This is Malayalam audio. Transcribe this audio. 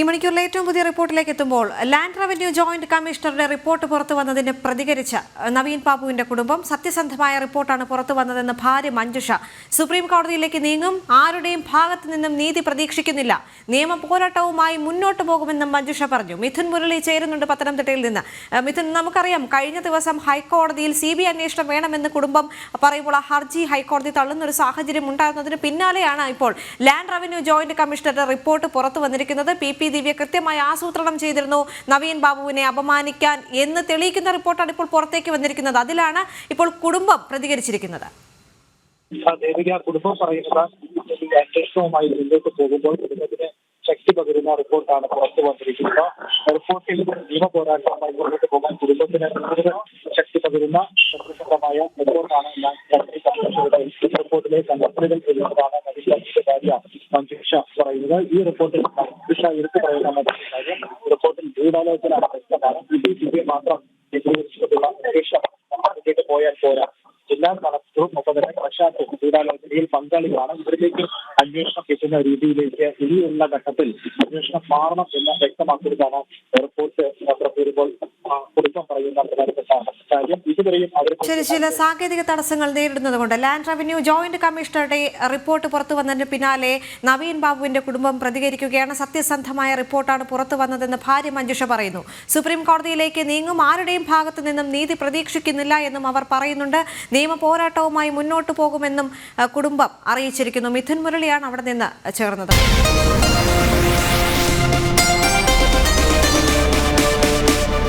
ഈ മണിക്കൂറിലെ ഏറ്റവും പുതിയ റിപ്പോർട്ടിലേക്ക് എത്തുമ്പോൾ ലാൻഡ് റവന്യൂ ജോയിന്റ് കമ്മീഷണറുടെ റിപ്പോർട്ട് പുറത്തു വന്നതിന് പ്രതികരിച്ച നവീൻ ബാബുവിന്റെ കുടുംബം സത്യസന്ധമായ റിപ്പോർട്ടാണ് പുറത്തു വന്നതെന്ന് ഭാര്യ മഞ്ജുഷ സുപ്രീം കോടതിയിലേക്ക് നീങ്ങും ആരുടെയും ഭാഗത്തു നിന്നും നീതി പ്രതീക്ഷിക്കുന്നില്ല. നിയമ പോരാട്ടവുമായി മുന്നോട്ട് പോകുമെന്നും മഞ്ജുഷ പറഞ്ഞു. മിഥുൻ മുരളി ചേരുന്നുണ്ട് പത്തനംതിട്ടയിൽ നിന്ന്. മിഥുൻ നമുക്കറിയാം കഴിഞ്ഞ ദിവസം ഹൈക്കോടതിയിൽ സി ബി അന്വേഷണം വേണമെന്ന് കുടുംബം പറയുമ്പോൾ ആ ഹർജി ഹൈക്കോടതി തള്ളുന്ന ഒരു സാഹചര്യം ഉണ്ടായിരുന്നതിന് പിന്നാലെയാണ് ഇപ്പോൾ ലാൻഡ് റവന്യൂ ജോയിന്റ് കമ്മീഷണറുടെ റിപ്പോർട്ട് പുറത്തു വന്നിരിക്കുന്നത്. പി പി ദിവ്യ കൃത്യമായി ആസൂത്രണം ചെയ്തിരുന്നു. നവീൻ ബാബുവിനെ അപമാനിക്കാൻ എന്ന് തെളിയിക്കുന്ന റിപ്പോർട്ടാണ് ഇപ്പോൾ പുറത്തേക്ക് വന്നിരിക്കുന്നത്. അതിലാണ് ഇപ്പോൾ കുടുംബം പ്രതികരിച്ചിരിക്കുന്നത്. കുടുംബം പറയുന്നത് അന്വേഷണവുമായി മുന്നോട്ട് പോകുമ്പോൾ കുടുംബത്തിന് ശക്തി പകരുന്ന റിപ്പോർട്ടാണ് പുറത്തു വന്നിരിക്കുന്നത്. റിപ്പോർട്ടിൽ നിയമ പോരാട്ടവുമായി മുന്നോട്ട് പോകാൻ കുടുംബത്തിന് ശക്തി പകരുന്ന സത്യസന്ധമായ റിപ്പോർട്ടാണ് ഞാൻ റിപ്പോർട്ടിലെ കണ്ടെത്തലുകൾ ചെയ്യുന്നതാണ് മഞ്ജുഷ പറയുന്നത്. ഈ റിപ്പോർട്ടിൽ മഞ്ജുഷ എടുത്തു പറയുന്ന കാര്യം റിപ്പോർട്ടിൽ ഗൂഢാലോചന വ്യക്തമാണ് ഇത് ദിവ്യ മാത്രം കേന്ദ്രീകരിച്ചിട്ടുള്ള അന്വേഷണം പോയാൽ പോരാ. ജില്ലാ കളക്ടറും ഒപ്പം തന്നെ ഗൂഢാലോചനയിൽ പങ്കാളികളാണ്. ഇവരിലേക്ക് അന്വേഷണം എത്തുന്ന രീതിയിലേക്ക് ഇനിയുള്ള ഘട്ടത്തിൽ അന്വേഷണം മാറണം എന്ന് വ്യക്തമാക്കിയതാണ് റിപ്പോർട്ട് പുറത്തു വരുമ്പോൾ ആ, കുടുംബം പറയുന്ന പ്രധാനപ്പെട്ട കാര്യം ഇതുവരെയും അവർ ശരി ചില സാങ്കേതിക തടസ്സങ്ങൾ നേരിടുന്നതുകൊണ്ട് ലാൻഡ് റവന്യൂ ജോയിന്റ് കമ്മീഷണറുടെ റിപ്പോർട്ട് പുറത്തു വന്നതിന് പിന്നാലെ നവീൻ ബാബുവിന്റെ കുടുംബം പ്രതികരിക്കുകയാണ്. സത്യസന്ധമായ റിപ്പോർട്ടാണ് പുറത്തു വന്നതെന്ന് ഭാര്യ മഞ്ജുഷ പറയുന്നു. സുപ്രീം കോടതിയിലേക്ക് നീങ്ങും ആരുടെയും ഭാഗത്തു നിന്നും നീതി പ്രതീക്ഷിക്കുന്നില്ല എന്നും അവർ പറയുന്നുണ്ട്. നിയമ പോരാട്ടവുമായി മുന്നോട്ടു പോകുമെന്നും കുടുംബം അറിയിച്ചിരിക്കുന്നു. മിഥുൻ മുരളിയാണ് അവിടെ നിന്ന് ചേർന്നത്.